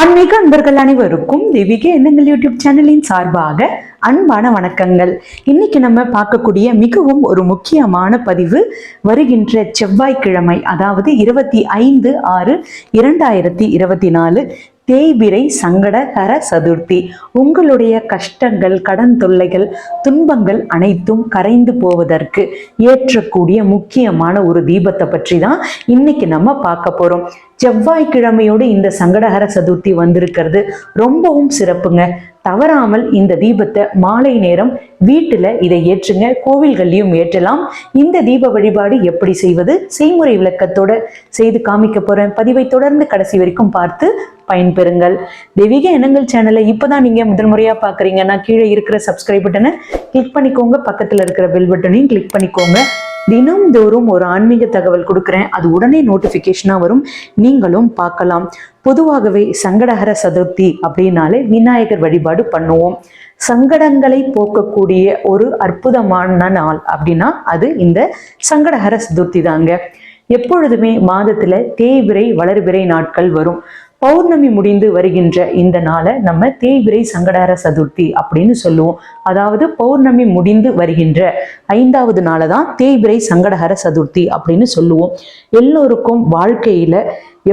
ஆன்மீக அன்பர்கள் அனைவருக்கும் தெய்வீக எண்ணங்கள் யூடியூப் சேனலின் சார்பாக அன்பான வணக்கங்கள். இன்னைக்கு நம்ம பார்க்கக்கூடிய மிகவும் ஒரு முக்கியமான பதிவு வருகின்ற செவ்வாய்க்கிழமை அதாவது இருபத்தி ஐந்து ஆறு இரண்டாயிரத்தி இருபத்தி நாலு தேய்பிரை சங்கடகர சதுர்த்தி. உங்களுடைய கஷ்டங்கள் கடன் தொல்லைகள் துன்பங்கள் அனைத்தும் கரைந்து போவதற்கு ஏற்றக்கூடிய முக்கியமான ஒரு தீபத்தை பற்றி தான் இன்னைக்கு நம்ம பார்க்க போறோம். செவ்வாய்க்கிழமையோடு இந்த சங்கடகர சதுர்த்தி வந்திருக்கிறது. ரொம்பவும் சிறப்புங்க. தவறாமல் இந்த தீபத்தை மாலை நேரம் வீட்டுல இதை ஏற்றுங்க கோவில்கள்லயும் ஏற்றலாம். இந்த தீப வழிபாடு எப்படி செய்வது? செய்முறை விளக்கத்தோட செய்து காமிக்க போறேன். பதிவை தொடர்ந்து கடைசி வரைக்கும் பார்த்து பயன்பெறுங்கள். தெய்வீக எண்ணங்கள் சேனலை இப்பதான் நீங்க முதல் முறையா பாக்குறீங்கன்னா கீழே இருக்கிற சப்ஸ்கிரைப் பட்டனை கிளிக் பண்ணிக்கோங்க. பக்கத்துல இருக்கிற பெல் பட்டனையும் கிளிக் பண்ணிக்கோங்க. தினம்தோறும் ஒரு ஆன்மீக தகவல் கொடுக்குறேன். அது உடனே நோட்டிஃபிகேஷனாக வரும். நீங்களும் பார்க்கலாம். பொதுவாகவே சங்கடஹர சதுர்த்தி அப்படின்னாலே விநாயகர் வழிபாடு பண்ணுவோம். சங்கடங்களை போக்கக்கூடிய ஒரு அற்புதமான நாள் அப்படின்னா அது இந்த சங்கடஹர சதுர்த்தி தாங்க. எப்பொழுதுமே மாதத்துல தேய்விரை வளர்விரை நாட்கள் வரும். பௌர்ணமி முடிந்து வருகின்ற இந்த நாளை நம்ம தேய்விரை சங்கடார சதுர்த்தி அப்படின்னு சொல்லுவோம். அதாவது பௌர்ணமி முடிந்து வருகின்ற ஐந்தாவது நாளை தான் தேய்விரை சங்கடஹர சதுர்த்தி அப்படின்னு சொல்லுவோம். எல்லோருக்கும் வாழ்க்கையில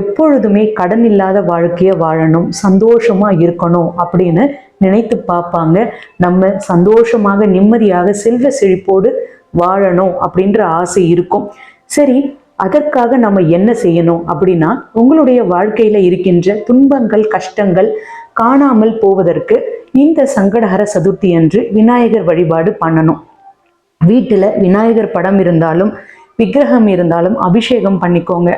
எப்பொழுதுமே கடன் இல்லாத வாழ்க்கையை வாழணும் சந்தோஷமா இருக்கணும் அப்படின்னு நினைத்து பார்ப்பாங்க. நம்ம சந்தோஷமாக நிம்மதியாக செல்வ செழிப்போடு வாழணும் அப்படின்ற ஆசை இருக்கும். சரி அதற்காக நம்ம என்ன செய்யணும் அப்படின்னா உங்களுடைய வாழ்க்கையில இருக்கின்ற துன்பங்கள் கஷ்டங்கள் காணாமல் போவதற்கு இந்த சங்கடஹர சதுர்த்தி அன்று விநாயகர் வழிபாடு பண்ணணும். வீட்டுல விநாயகர் படம் இருந்தாலும் விக்கிரகம் இருந்தாலும் அபிஷேகம் பண்ணிக்கோங்க.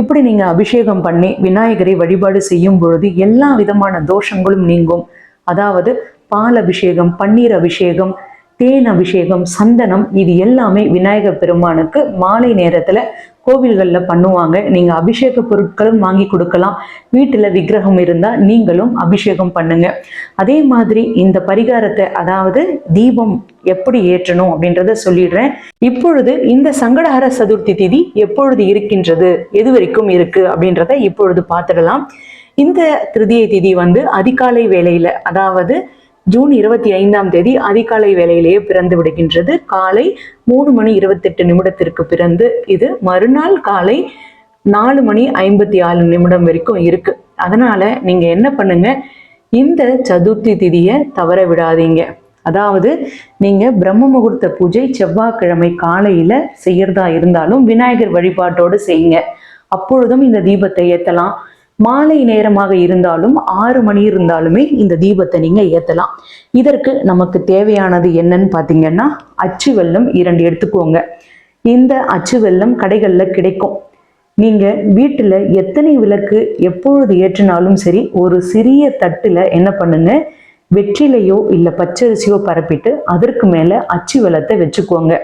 இப்படி நீங்க அபிஷேகம் பண்ணி விநாயகரை வழிபாடு செய்யும் பொழுது எல்லா விதமான தோஷங்களும் நீங்கும். அதாவது பால் அபிஷேகம் பன்னீர் அபிஷேகம் தேன் அபிஷேகம் சந்தனம் இது எல்லாமே விநாயகர் பெருமானுக்கு மாலை நேரத்துல கோவில்கள்ல பண்ணுவாங்க. நீங்க அபிஷேக பொருட்களும் வாங்கி கொடுக்கலாம். வீட்டுல விக்கிரகம் இருந்தா நீங்களும் அபிஷேகம் பண்ணுங்க. அதே மாதிரி இந்த பரிகாரத்தை அதாவது தீபம் எப்படி ஏற்றணும் அப்படின்றத சொல்லிடுறேன். இப்பொழுது இந்த சங்கடஹர சதுர்த்தி திதி எப்பொழுது இருக்கின்றது? எது வரைக்கும் இருக்கு அப்படின்றத இப்பொழுது பார்த்துடலாம். இந்த திருதியை திதி வந்து அதிகாலை வேலையில் அதாவது ஜூன் இருபத்தி ஐந்தாம் தேதி அதிகாலை வேளையிலேயே பிறந்து விடுகின்றது. காலை மூணு மணி இருபத்தெட்டு நிமிடத்திற்கு பிறந்து இது மறுநாள் காலை நாலு மணி ஐம்பத்தி ஆறு நிமிடம் வரைக்கும் இருக்கு. அதனால நீங்க என்ன பண்ணுங்க? இந்த சதுர்த்தி திதியை தவற விடாதீங்க. அதாவது நீங்க பிரம்ம முகூர்த்த பூஜை செவ்வாய்க்கிழமை காலையில செய்யறதா இருந்தாலும் விநாயகர் வழிபாட்டோடு செய்யுங்க. அப்பொழுதும் இந்த தீபத்தை ஏத்தலாம். மாலை நேரமாக இருந்தாலும் ஆறு மணி இருந்தாலுமே இந்த தீபத்தை நீங்க ஏத்தலாம். இதற்கு நமக்கு தேவையானது என்னன்னு பாத்தீங்கன்னா அச்சு வெள்ளம் இரண்டு எடுத்துக்கோங்க. இந்த அச்சு வெள்ளம் கடைகள்ல கிடைக்கும். நீங்க வீட்டுல எத்தனை விளக்கு எப்பொழுது ஏற்றினாலும் சரி ஒரு சிறிய தட்டுல என்ன பண்ணுங்க வெற்றிலையோ இல்ல பச்சரிசியோ பரப்பிட்டு அதற்கு மேல அச்சு வெள்ளத்தை வச்சுக்கோங்க.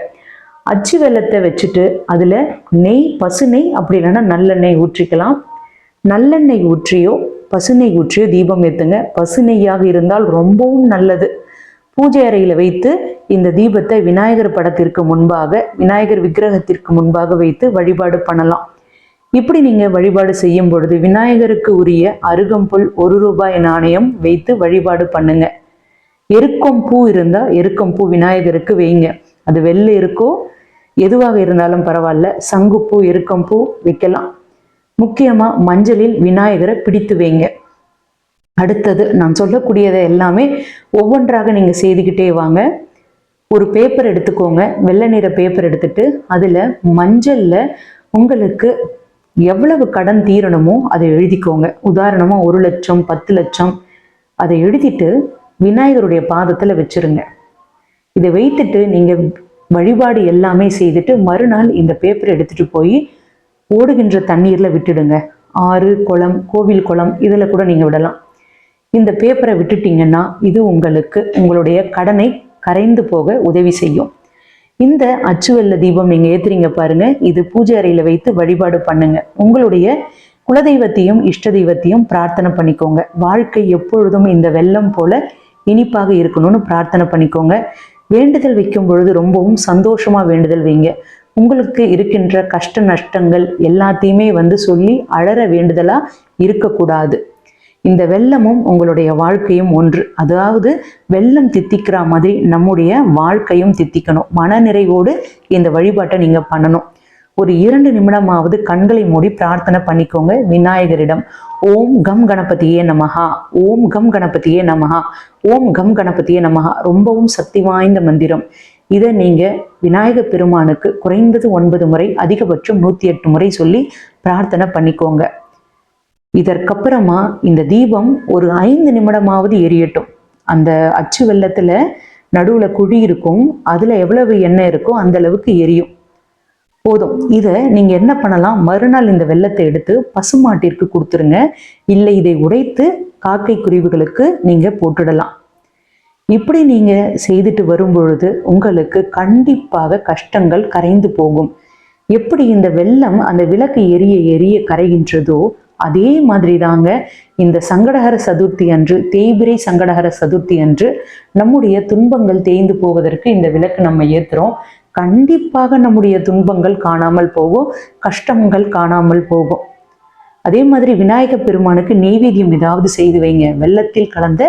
அச்சு வெள்ளத்தை வச்சுட்டு அதுல நெய் பசு நெய் அப்படி இல்லைன்னா நல்லெண்ணெய் ஊற்றிக்கலாம். நல்லெண்ணெய் ஊற்றியோ பசுநெய் ஊற்றியோ தீபம் ஏற்றுங்க பசுநெய்யாக இருந்தால் ரொம்பவும் நல்லது. பூஜை அறையில் வைத்து இந்த தீபத்தை விநாயகர் படத்திற்கு முன்பாக விநாயகர் விக்கிரகத்திற்கு முன்பாக வைத்து வழிபாடு பண்ணலாம். இப்படி நீங்கள் வழிபாடு செய்யும் பொழுது விநாயகருக்கு உரிய அருகம்புல் ஒரு ரூபாய் நாணயம் வைத்து வழிபாடு பண்ணுங்க. எருக்கம் பூ இருந்தால் எருக்கம் பூ விநாயகருக்கு வைங்க. அது வெள்ளை இருக்கோ எதுவாக இருந்தாலும் பரவாயில்ல. சங்குப்பூ எருக்கம் பூ வைக்கலாம். முக்கியமாக மஞ்சளில் விநாயகரை பிடித்து வைங்க. அடுத்தது நான் சொல்லக்கூடியதை எல்லாமே ஒவ்வொன்றாக நீங்கள் செய்துக்கிட்டே வாங்க. ஒரு பேப்பர் எடுத்துக்கோங்க. வெள்ளை நிற பேப்பர் எடுத்துட்டு அதில் மஞ்சளில் உங்களுக்கு எவ்வளவு கடன் தீரணுமோ அதை எழுதிக்கோங்க. உதாரணமாக ஒரு லட்சம் பத்து லட்சம் அதை எழுதிட்டு விநாயகருடைய பாதத்தில் வச்சுருங்க. இதை வைத்துட்டு நீங்கள் வழிபாடு எல்லாமே செய்துட்டு மறுநாள் இந்த பேப்பர் எடுத்துகிட்டு போய் ஓடுகின்ற தண்ணீர்ல விட்டுடுங்க. ஆறு குளம் கோவில் குளம் இதுல கூட நீங்க விடலாம். இந்த பேப்பரை விட்டுட்டீங்கன்னா இது உங்களுக்கு உங்களுடைய கடனை கரைந்து போக உதவி செய்யும். இந்த அச்சுவெல்ல தீபம் நீங்க ஏத்துறீங்க பாருங்க. இது பூஜை அறையில வைத்து வழிபாடு பண்ணுங்க. உங்களுடைய குலதெய்வத்தையும் இஷ்ட தெய்வத்தையும் பிரார்த்தனை பண்ணிக்கோங்க. வாழ்க்கை எப்பொழுதும் இந்த வெள்ளம் போல இனிப்பாக இருக்கணும்னு பிரார்த்தனை பண்ணிக்கோங்க. வேண்டுதல் வைக்கும் பொழுது ரொம்பவும் சந்தோஷமா வேண்டுதல் வைங்க. உங்களுக்கு இருக்கின்ற கஷ்ட நஷ்டங்கள் எல்லாத்தையுமே வந்து சொல்லி அழற வேண்டுதலா இருக்கக்கூடாது. இந்த வெள்ளமும் உங்களுடைய வாழ்க்கையும் ஒன்று. அதாவது வெள்ளம் தித்திக்கிற மாதிரி நம்முடைய வாழ்க்கையும் தித்திக்கணும். மனநிறைவோடு இந்த வழிபாட்டை நீங்க பண்ணணும். ஒரு இரண்டு நிமிடமாவது கண்களை மூடி பிரார்த்தனை பண்ணிக்கோங்க விநாயகரிடம். ஓம் கம் கணபதியே நமஹா. ஓம் கம் கணபதியே நமஹா. ஓம் கம் கணபதியே நமஹா. ரொம்பவும் சக்தி வாய்ந்த மந்திரம். இதை நீங்கள் விநாயக பெருமானுக்கு குறைந்தது ஒன்பது முறை அதிகபட்சம் நூற்றி எட்டு முறை சொல்லி பிரார்த்தனை பண்ணிக்கோங்க. இதற்கப்புறமா இந்த தீபம் ஒரு ஐந்து நிமிடமாவது எரியட்டும். அந்த அச்சு வெள்ளத்தில் நடுவில் குழி இருக்கும். அதில் எவ்வளவு எண்ணெய் இருக்கோ அந்த அளவுக்கு எரியும். போதும். இதை நீங்கள் என்ன பண்ணலாம்? மறுநாள் இந்த வெள்ளத்தை எடுத்து பசுமாட்டிற்கு கொடுத்துருங்க. இல்லை இதை உடைத்து காக்கை குருவிகளுக்கு நீங்கள் போட்டுடலாம். இப்படி நீங்கள் செய்துட்டு வரும்பொழுது உங்களுக்கு கண்டிப்பாக கஷ்டங்கள் கரைந்து போகும். எப்படி இந்த வெள்ளம் அந்த விளக்கு எரிய எரிய கரைகின்றதோ அதே மாதிரி தாங்க இந்த சங்கடஹர சதுர்த்தி அன்று தேய்பிரை சங்கடஹர சதுர்த்தி அன்று நம்முடைய துன்பங்கள் தேய்ந்து போவதற்கு இந்த விளக்கு நம்ம ஏற்றுறோம் கண்டிப்பாக நம்முடைய துன்பங்கள் காணாமல் போகும் கஷ்டங்கள் காணாமல் போகும். அதே மாதிரி விநாயக பெருமானுக்கு நெய்வேத்தியம் ஏதாவது செய்து வைங்க. வெள்ளத்தில் கலந்த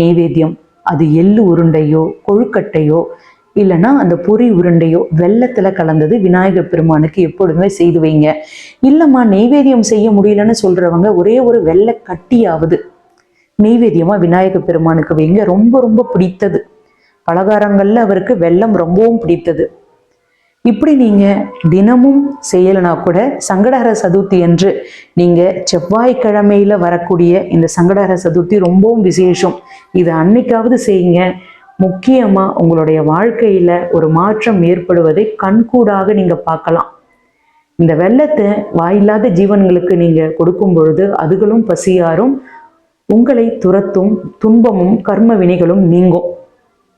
நெய்வேத்தியம். அது எள்ளு உருண்டையோ கொழுக்கட்டையோ இல்லைன்னா அந்த பொரி உருண்டையோ வெள்ளத்துல கலந்தது விநாயகர் பெருமானுக்கு எப்பொழுதுமே செய்து வைங்க. இல்லைம்மா நெய்வேத்தியம் செய்ய முடியலன்னு சொல்றவங்க ஒரே ஒரு வெள்ளை கட்டியாவது நெய்வேத்தியமா விநாயகர் பெருமானுக்கு வைங்க. ரொம்ப ரொம்ப பிடித்தது. பலகாரங்கள்ல அவருக்கு வெள்ளம் ரொம்பவும் பிடித்தது. இப்படி நீங்க தினமும் செய்யலைனா கூட சங்கடஹர சதுர்த்தி என்று நீங்க செவ்வாய்க்கிழமையில வரக்கூடிய இந்த சங்கடஹர சதுர்த்தி ரொம்பவும் விசேஷம். இது அன்னைக்காவது செய்யுங்க. முக்கியமா உங்களுடைய வாழ்க்கையில ஒரு மாற்றம் ஏற்படுவதை கண்கூடாக நீங்க பார்க்கலாம். இந்த வெள்ளத்தை வாயில்லாத ஜீவன்களுக்கு நீங்க கொடுக்கும் பொழுது அதுகளும் பசியாரும் உங்களை துரத்தும் துன்பமும் கர்ம வினைகளும் நீங்கும்.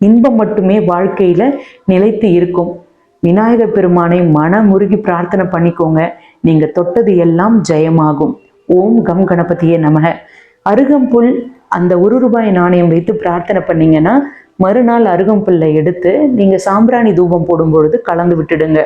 இன்பம் மட்டுமே வாழ்க்கையில நிலைத்து இருக்கும். விநாயகர் பெருமானை மனமுருகி பிரார்த்தனை பண்ணிக்கோங்க. நீங்க தொட்டது எல்லாம் ஜெயமாகும். ஓம் கம் கணபதியே நமக. அருகம்புல் அந்த ஒரு ரூபாய் நாணயம் வைத்து பிரார்த்தனை பண்ணீங்கன்னா மறுநாள் அருகம்புல்லை எடுத்து நீங்க சாம்பிராணி தூபம் போடும் பொழுது கலந்து விட்டுடுங்க.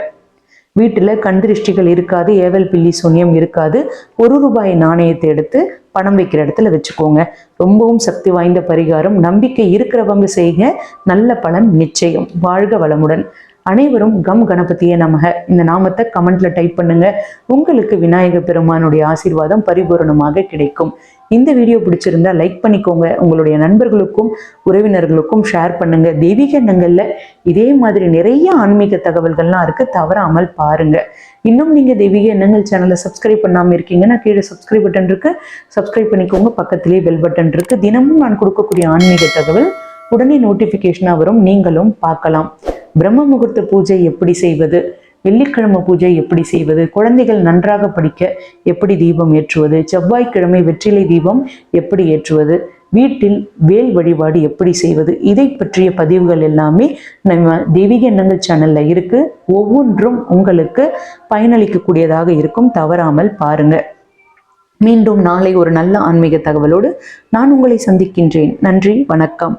வீட்டுல கண் திருஷ்டிகள் இருக்காது ஏவல் பில்லி சூன்யம் இருக்காது. ஒரு ரூபாய் நாணயத்தை எடுத்து பணம் வைக்கிற இடத்துல வச்சுக்கோங்க. ரொம்பவும் சக்தி வாய்ந்த பரிகாரம். நம்பிக்கை இருக்கிறவங்க செய்யுங்க. நல்ல பலன் நிச்சயம். வாழ்க வளமுடன். அனைவரும் கம் கணபதியே நமக. இந்த நாமத்தை கமெண்ட்ல டைப் பண்ணுங்க. உங்களுக்கு விநாயகர் பெருமானுடைய ஆசீர்வாதம் பரிபூரணமாக கிடைக்கும். இந்த வீடியோ பிடிச்சிருந்தா லைக் பண்ணிக்கோங்க. உங்களுடைய நண்பர்களுக்கும் உறவினர்களுக்கும் ஷேர் பண்ணுங்க. தெய்வீக எண்ணங்கள்ல இதே மாதிரி நிறைய ஆன்மீக தகவல்கள்லாம் இருக்கு. தவறாமல் பாருங்க. இன்னும் நீங்க தெய்வீக எண்ணங்கள் சேனலை சப்ஸ்கிரைப் பண்ணாமல் இருக்கீங்கன்னா கீழே சப்ஸ்கிரைப் பட்டன் இருக்கு. சப்ஸ்கிரைப் பண்ணிக்கோங்க. பக்கத்திலேயே பெல் பட்டன் இருக்கு. தினமும் நான் கொடுக்கக்கூடிய ஆன்மீக தகவல் உடனே நோட்டிஃபிகேஷனாக வரும். நீங்களும் பார்க்கலாம். பிரம்ம முகூர்த்த பூஜை எப்படி செய்வது? வெள்ளிக்கிழமை பூஜை எப்படி செய்வது? குழந்தைகள் நன்றாக படிக்க எப்படி தீபம் ஏற்றுவது? செவ்வாய்க்கிழமை வெற்றிலை தீபம் எப்படி ஏற்றுவது? வீட்டில் வேல் வழிபாடு எப்படி செய்வது? இதை பற்றிய பதிவுகள் எல்லாமே நம்ம தெய்வீக எண்ணங்கள் சேனல்ல இருக்கு. ஒவ்வொன்றும் உங்களுக்கு பயனளிக்கக்கூடியதாக இருக்கும். தவறாமல் பாருங்க. மீண்டும் நாளை ஒரு நல்ல ஆன்மீக தகவலோடு நான் உங்களை சந்திக்கின்றேன். நன்றி வணக்கம்.